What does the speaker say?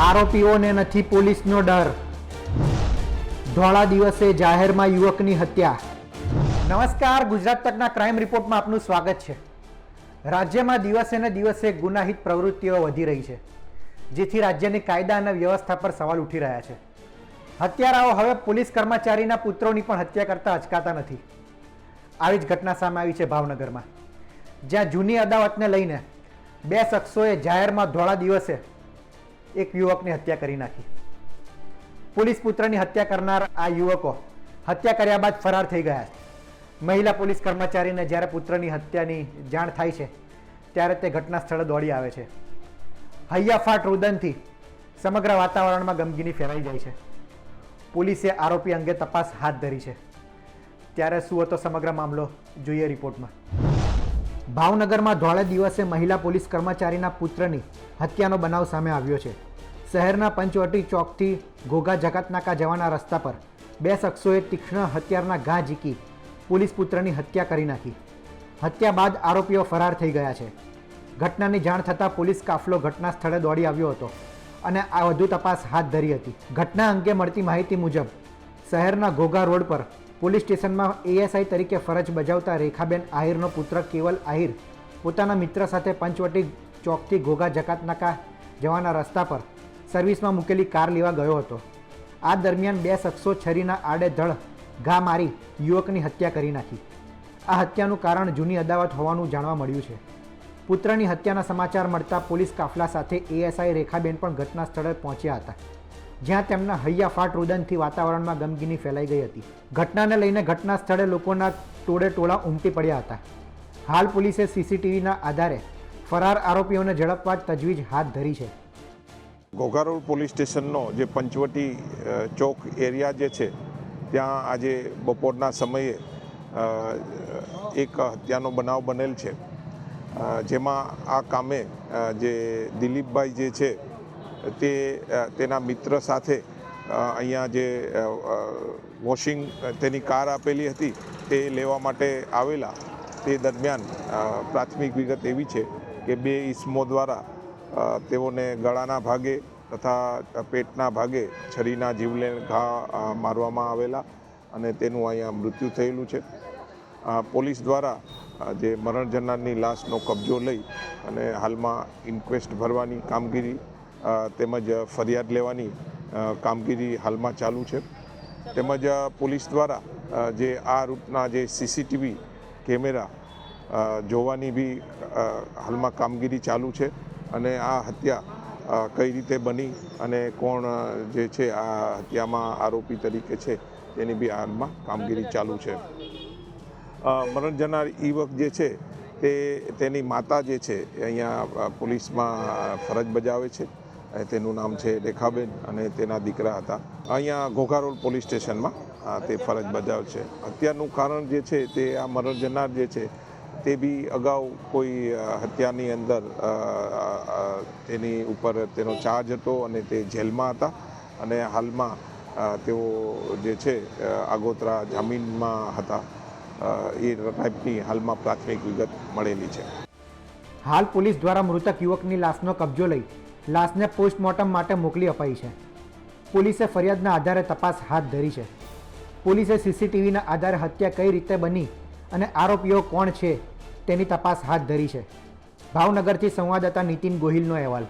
આરોપીઓને નથી પોલીસનો ડર. ધોળા દિવસે જાહેરમાં યુવકની હત્યા. નમસ્કાર, ગુજરાત તકના ક્રાઇમ રિપોર્ટમાં આપનું સ્વાગત છે. રાજ્યમાં દિવસે ને દિવસે ગુનાહિત પ્રવૃત્તિઓ વધી રહી છે, જેથી રાજ્યની કાયદા અને વ્યવસ્થા પર સવાલ ઉઠી રહ્યા છે. હત્યારાઓ હવે પોલીસ કર્મચારીના પુત્રોની પણ હત્યા કરતા અચકાતા નથી. આવી જ ઘટના સામે આવી છે ભાવનગરમાં. જ્યાં જૂની અદાવતને લઈને બે શખ્સોએ જાહેરમાં ધોળા દિવસે એક યુવકની હત્યા કરી નાખી. પોલીસ પુત્રની હત્યા કરનાર આ યુવકો હત્યા કર્યા બાદ ફરાર થઈ ગયા મહિલા પોલીસ કર્મચારીને જ્યારે પુત્રની હત્યાની જાણ થાય છે, ત્યારે તે ઘટના સ્થળે દોડી આવે છે. હૈયાફાટ રુદનથી સમગ્ર વાતાવરણમાં ગમગીની ફેલાઈ જાય છે. પોલીસે આરોપી અંગે તપાસ હાથ ધરી છે. ત્યારે શું હતો સમગ્ર મામલો, જોઈએ રિપોર્ટમાં. ભાવનગરમાં ધોળે દિવસે મહિલા પોલીસ કર્મચારીના પુત્રની હત્યાનો બનાવ સામે આવ્યો છે. શહેરના પંચવટી ચોકથી ઘોઘા જકાતનાકા જવાના રસ્તા પર બે શખ્સોએ તીક્ષ્ણ હથિયારના ઘા ઝીકી પોલીસ પુત્રની હત્યા કરી નાખી. હત્યા બાદ આરોપીઓ ફરાર થઈ ગયા છે. ઘટનાની જાણ થતાં પોલીસ કાફલો ઘટના સ્થળે દોડી આવ્યો હતો અને આ વધુ તપાસ હાથ ધરી હતી. ઘટના અંગે મળતી માહિતી મુજબ શહેરના ઘોઘા રોડ પર પોલીસ સ્ટેશનમાં એએસઆઈ તરીકે ફરજ બજાવતા રેખાબેન આહિરનો પુત્ર કેવલ આહિર પોતાના મિત્ર સાથે પંચવટી ચોકથી ઘોઘા જકાતનાકા જવાના રસ્તા પર સર્વિસમાં મૂકેલી કાર લેવા ગયો હતો. આ દરમિયાન બે શખ્સો છરીના આડેધડ ઘા મારી યુવકની હત્યા કરી નાખી. આ હત્યાનું કારણ જૂની અદાવત હોવાનું જાણવા મળ્યું છે. પુત્રની હત્યાના સમાચાર મળતા પોલીસ કાફલા સાથે એએસઆઈ રેખાબેન પણ ઘટના સ્થળે પહોંચ્યા હતા. જ્યાં તેમના હૈયાફાટ રુદનથી વાતાવરણમાં ગમગીની ફેલાઈ ગઈ હતી. ઘટનાને લઈને ઘટના સ્થળે લોકોના ટોળે ટોળા ઉમટી પડ્યા હતા. હાલ પોલીસે સીસીટીવીના આધારે ફરાર આરોપીઓને ઝડપવા તજવીજ હાથ ધરી છે. ઘોઘારોડ પોલીસ સ્ટેશનનો જે પંચવટી ચોક એરિયા જે છે, ત્યાં આજે બપોરના સમયે એક હત્યાનો બનાવ બનેલ છે. જેમાં આ કામે જે દિલીપભાઈ જે છે તે તેના મિત્ર સાથે અહીંયા જે વોશિંગ, તેની કાર આપેલી હતી, તે લેવા માટે આવેલા. તે દરમિયાન પ્રાથમિક વિગત એવી છે કે બે ઈસમો દ્વારા તેઓને ગળાના ભાગે તથા પેટના ભાગે છરીના જીવલેણ ઘા મારવામાં આવેલા અને તેનું અહીંયા મૃત્યુ થયેલું છે. પોલીસ દ્વારા જે મરણ જનારની લાશનો કબજો લઈ અને હાલમાં ઇન્ક્વેસ્ટ ભરવાની કામગીરી તેમજ ફરિયાદ લેવાની કામગીરી હાલમાં ચાલુ છે. તેમજ પોલીસ દ્વારા જે આ રૂટના જે સીસીટીવી કેમેરા જોવાની બી હાલમાં કામગીરી ચાલુ છે અને આ હત્યા કઈ રીતે બની અને કોણ જે છે આ હત્યામાં આરોપી તરીકે છે તેની બી હાલમાં કામગીરી ચાલુ છે. મરણ જનાર યુવક જે છે તે, તેની માતા જે છે અહીંયા પોલીસમાં ફરજ બજાવે છે. તેનું નામ છે રેખાબેન અને તેના દીકરા હતા. અહીંયા ઘોઘારોડ પોલીસ સ્ટેશનમાં તે ફરજ બજાવે છે. હત્યાનું કારણ જે છે તે આ મરણ જનાર જે છે, તે બી અગાઉ કોઈ હત્યાની અંદર તેની ઉપર તેનો ચાર્જ હતો અને તે જેલમાં હતા. અને હાલમાં તેઓ જે છે આગોતરા જામીનમાં હતા. એ ટાઈપની હાલમાં પ્રાથમિક વિગત મળેલી છે. હાલ પોલીસ દ્વારા મૃતક યુવકની લાશનો કબજો લઈ લાશને પોસ્ટમોર્ટમ માટે મોકલી અપાઈ છે. પોલીસે ફરિયાદના આધારે તપાસ હાથ ધરી છે. પોલીસે સીસીટીવીના આધારે હત્યા કઈ રીતે બની અને આરોપીઓ કોણ છે તેની તપાસ હાથ ધરી છે. ભાવનગરથી સંવાદદાતા નીતિન ગોહિલનો અહેવાલ.